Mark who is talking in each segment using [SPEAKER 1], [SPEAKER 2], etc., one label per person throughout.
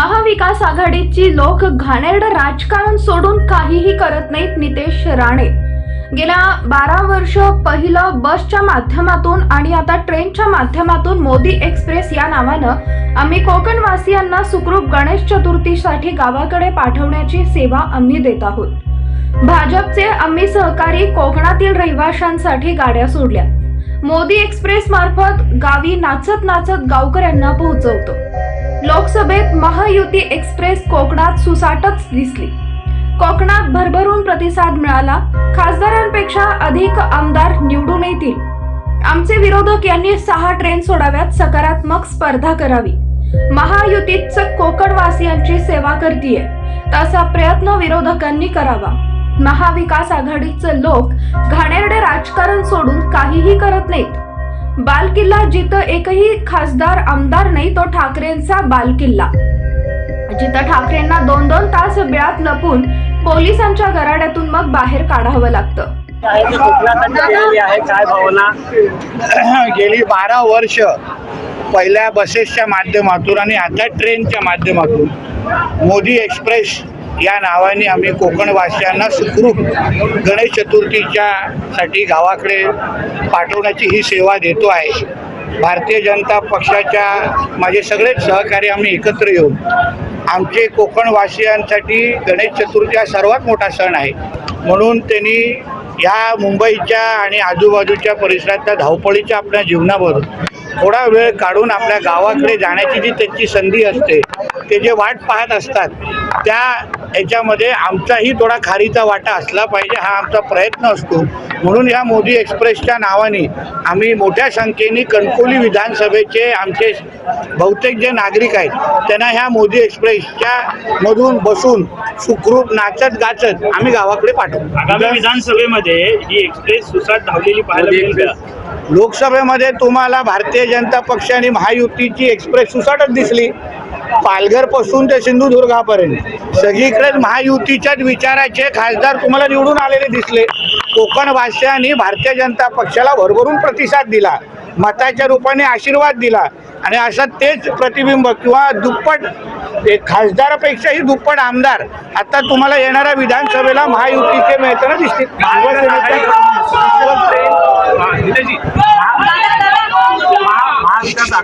[SPEAKER 1] महाविकास आघाडीची लोक घाणेरड राजकारण सोडून काहीही करत नाहीत नितेश राणे. गेल्या बारा वर्ष पहिलं बसच्या माध्यमातून आणि आता ट्रेनच्या माध्यमातून मोदी एक्सप्रेस या नावानं आम्ही कोकणवासियांना सुखरूप गणेश चतुर्थीसाठी गावाकडे पाठवण्याची सेवा आम्ही देत आहोत. भाजपचे आम्ही सहकारी कोकणातील रहिवाशांसाठी गाड्या सोडल्या. मोदी एक्सप्रेस मार्फत गावी नाचत नाचत गावकऱ्यांना पोहोचवतो. लोकसभेत महायुती एक्सप्रेस कोकणात सुसाटच दिसली. कोकणात भरभरून प्रतिसाद मिळाला. खासदारांपेक्षा अधिक आमदार निवडून येतील. आमचे विरोधक यांनी सहा ट्रेन सोडाव्यात सकारात्मक स्पर्धा करावी. महायुतीच कोकणवासियांची सेवा करतीये. तसा प्रयत्न विरोधकांनी करावा. महाविकास आघाडीचे लोक घाणेरडे राजकारण सोडून काहीही करत नाहीत. बालकिल्ला जिथं एकही खासदार आमदार नाही तो ठाकरेंचा बालकिल्ला. जिथं ठाकरेंना दोन दोन तास बिळात लपून पोलिसांच्या गराड्यातून मग बाहेर काढावं लागतं.
[SPEAKER 2] केलेली काय भावना?
[SPEAKER 3] गेली बारा वर्ष पहिल्या बसेसच्या माध्यमातून आणि आता ट्रेनच्या माध्यमातून. मोदी एक्सप्रेस या नावाने आम्ही कोकणवासियांना सुखरूप गणेश चतुर्थीच्या साठी गावाकडे पाठवण्याची ही सेवा देतो आहे. भारतीय जनता पक्षाच्या माझे सगळेच सहकारी आम्ही एकत्र येऊन आमचे कोकणवासियांसाठी गणेश चतुर्थी हा सर्वात मोठा सण आहे. म्हणून त्यांनी या मुंबईच्या आणि आजूबाजूच्या परिसरातल्या धावपळीच्या आपल्या जीवनावर थोडा वेळ काढून आपल्या गावाकडे जाण्याची जी त्यांची संधी असते ते जे वाट पाहत असतात त्या याच्यामध्ये आमचाही थोडा खारीचा वाटा असला पाहिजे हा आमचा प्रयत्न असतो. म्हणून या मोदी एक्सप्रेसच्या नावाने आम्ही मोठ्या संख्येने कणकोली विधानसभेचे आमचे बहुतेक जे नागरिक आहेत त्यांना ह्या मोदी एक्सप्रेसच्या मधून बसून सुखरूप नाचत गाचत आम्ही गावाकडे पाठवू.
[SPEAKER 2] आगामी विधानसभेमध्ये ही एक्सप्रेस सुसाट धावलेली पाहायला मिळेल?
[SPEAKER 3] लोकसभेमध्ये तुम्हाला भारतीय जनता पक्ष आणि महायुतीची एक्सप्रेस सुसाटच दिसली. पालघरपासून ते सिंधुदुर्गापर्यंत. सगळीकडेच महायुतीच्याच विचाराचे खासदार तुम्हाला निवडून आलेले दिसले. कोकणवासियांनी भारतीय जनता पक्षाला भरभरून प्रतिसाद दिला. मताच्या रूपाने आशीर्वाद दिला. आणि असं तेच प्रतिबिंब किंवा दुप्पट एक खासदारापेक्षाही दुप्पट आमदार आता तुम्हाला येणाऱ्या विधानसभेला महायुतीचे मिळताना दिसतील.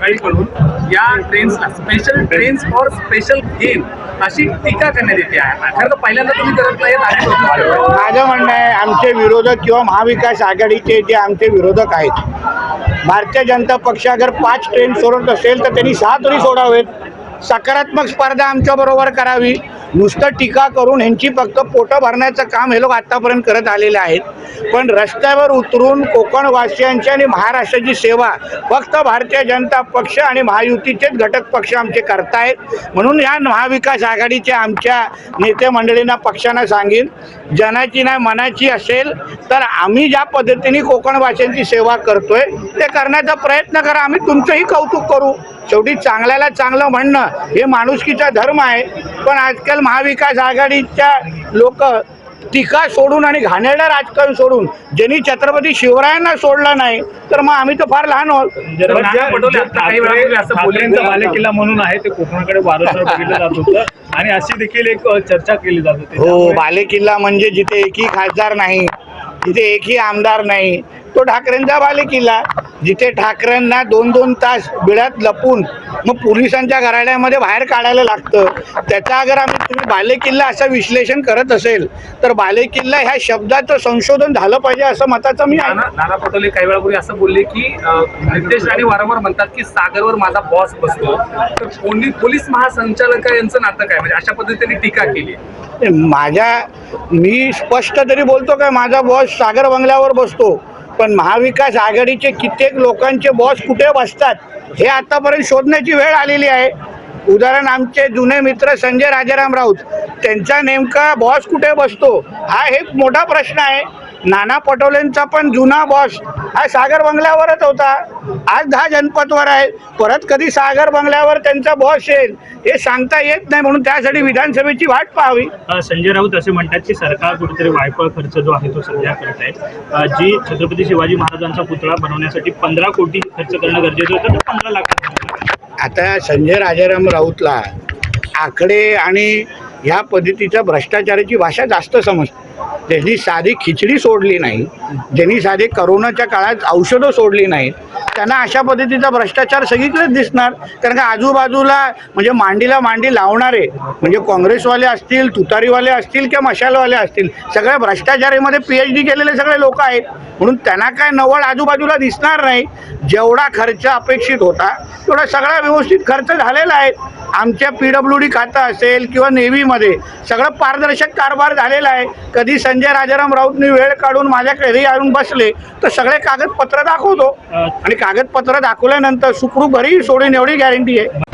[SPEAKER 2] महाविकास या ट्रेन्सला special trains for special game अशी टीका करण्यात येते. आहे खरं तर पहिल्यांदा तुम्ही करत नाही
[SPEAKER 3] माझं म्हणणं आहे आमचे विरोधक किंवा महाविकास आघाडीचे जे आमचे विरोधक आहेत भारतीय जनता पक्ष अगर पाच ट्रेन सोडत असेल तर त्यांनी सहा तरी सोडावेत. सकारात्मक स्पर्धा आमच्याबरोबर करावी. नुसतं टीका करून ह्यांची फक्त पोटं भरण्याचं काम हे लोक आत्तापर्यंत करत आलेले आहेत. पण रस्त्यावर उतरून कोकणवासियांची आणि महाराष्ट्राची सेवा फक्त भारतीय जनता पक्ष आणि महायुतीचेच घटक पक्ष आमचे करतायत. म्हणून या महाविकास आघाडीच्या आमच्या नेते मंडळींना पक्षांना सांगेन जनाची नाही मनाची असेल तर आम्ही ज्या पद्धतीने कोकणवासियांची सेवा करतोय ते करण्याचा प्रयत्न करा. आम्ही तुमचंही कौतुक करू. शेवटी चांगल्याला चांगलं म्हणणं हे माणुसकीचा धर्म आहे. पण आजकाल महाविकास आघाडीच्या लोक टीका सोडून आणि घाणेरडं राजकारण सोडून ज्यांनी छत्रपती शिवरायांना सोडलं नाही तर मग आम्ही तर फार लहान आहोत.
[SPEAKER 4] बालेकिल्ला म्हणून आहे ते कोकणाकडे जात होतं. आणि अशी देखील एक चर्चा केली जात होती.
[SPEAKER 3] हो बालेकिल्ला म्हणजे जिथे एकही खासदार नाही जिथे एकही आमदार नाही तो ठाकरेंचा बालेकिल्ला जिथे ठाकरेंना दोन दोन तास बिळात लपून मग पोलिसांच्या घराण्यामध्ये बाहेर काढायला लागतं. त्याचा अगर आम्ही तुम्ही बालेकिल्ला असं विश्लेषण करत असेल तर बालेकिल्ला ह्या शब्दाचं संशोधन झालं पाहिजे असं मताचं मी आहे
[SPEAKER 2] नाना पटोले काही वेळापूर्वी असं बोलले की नितेश राणे वारंवार म्हणतात की सागरवर माझा बॉस बसतो. तर पोलीस पोलीस महासंचालक यांचं नातं काय? म्हणजे अशा पद्धतीने टीका केली.
[SPEAKER 3] माझ्या मी स्पष्ट तरी बोलतो काय? माझा बॉस सागर बंगल्यावर बसतो. पण महाविकास आघाडीचे कित्येक लोकांचे बॉस कुठे बसतात हे आतापर्यंत शोधण्याची वेळ आलेली आहे. उदाहरण आमचे जुने मित्र संजय राजाराम राऊत त्यांचा नेमका बॉस कुठे बसतो हा एक मोठा प्रश्न आहे. नाना पटोलेंचा पण जुना बॉस हा सागर बंगल्यावरच होता. आज दहा जनपदवर आहे. परत कधी सागर बंगल्यावर त्यांचा बॉस येईल हे सांगता येत नाही म्हणून त्यासाठी विधानसभेची वाट पाहावी.
[SPEAKER 4] संजय राऊत असे म्हणतात की सरकार कुठेतरी वायफळ खर्च जो आहे तो सध्या करत आहे. जी छत्रपती शिवाजी महाराजांचा पुतळा बनवण्यासाठी पंधरा कोटी खर्च करणं गरजेचं होतं ते पंधरा लाख
[SPEAKER 3] आता संजय राजाराम राऊतला आकडे आणि ह्या पद्धतीच्या भ्रष्टाचाराची भाषा जास्त समजते. ज्यांनी साधी खिचडी सोडली नाही ज्यांनी साधी करोनाच्या काळात औषधं सोडली नाहीत त्यांना अशा पद्धतीचा भ्रष्टाचार सगळीकडेच दिसणार. कारण का आजूबाजूला म्हणजे मांडीला मांडी लावणारे म्हणजे काँग्रेसवाले असतील तुतारीवाले असतील किंवा मशालवाले असतील सगळ्या भ्रष्टाचारीमध्ये पी एच डी केलेले सगळे लोक आहेत. म्हणून त्यांना काय नवळ आजूबाजूला दिसणार नाही. जेवढा खर्च अपेक्षित होता तेवढा सगळा व्यवस्थित खर्च झालेला आहे. आमच्या पी डब्ल्यू डी खातं असेल किंवा नेव्हीमध्ये सगळं पारदर्शक कारभार झालेला आहे. कधी संजय राजाराम राऊतनी वेळ काढून माझ्या घरी आणून बसले तर सगळे कागदपत्र दाखवतो. आणि कागदपत्र दाखवल्यानंतर सुखरूप घरी सोडून एवढी गॅरंटी आहे.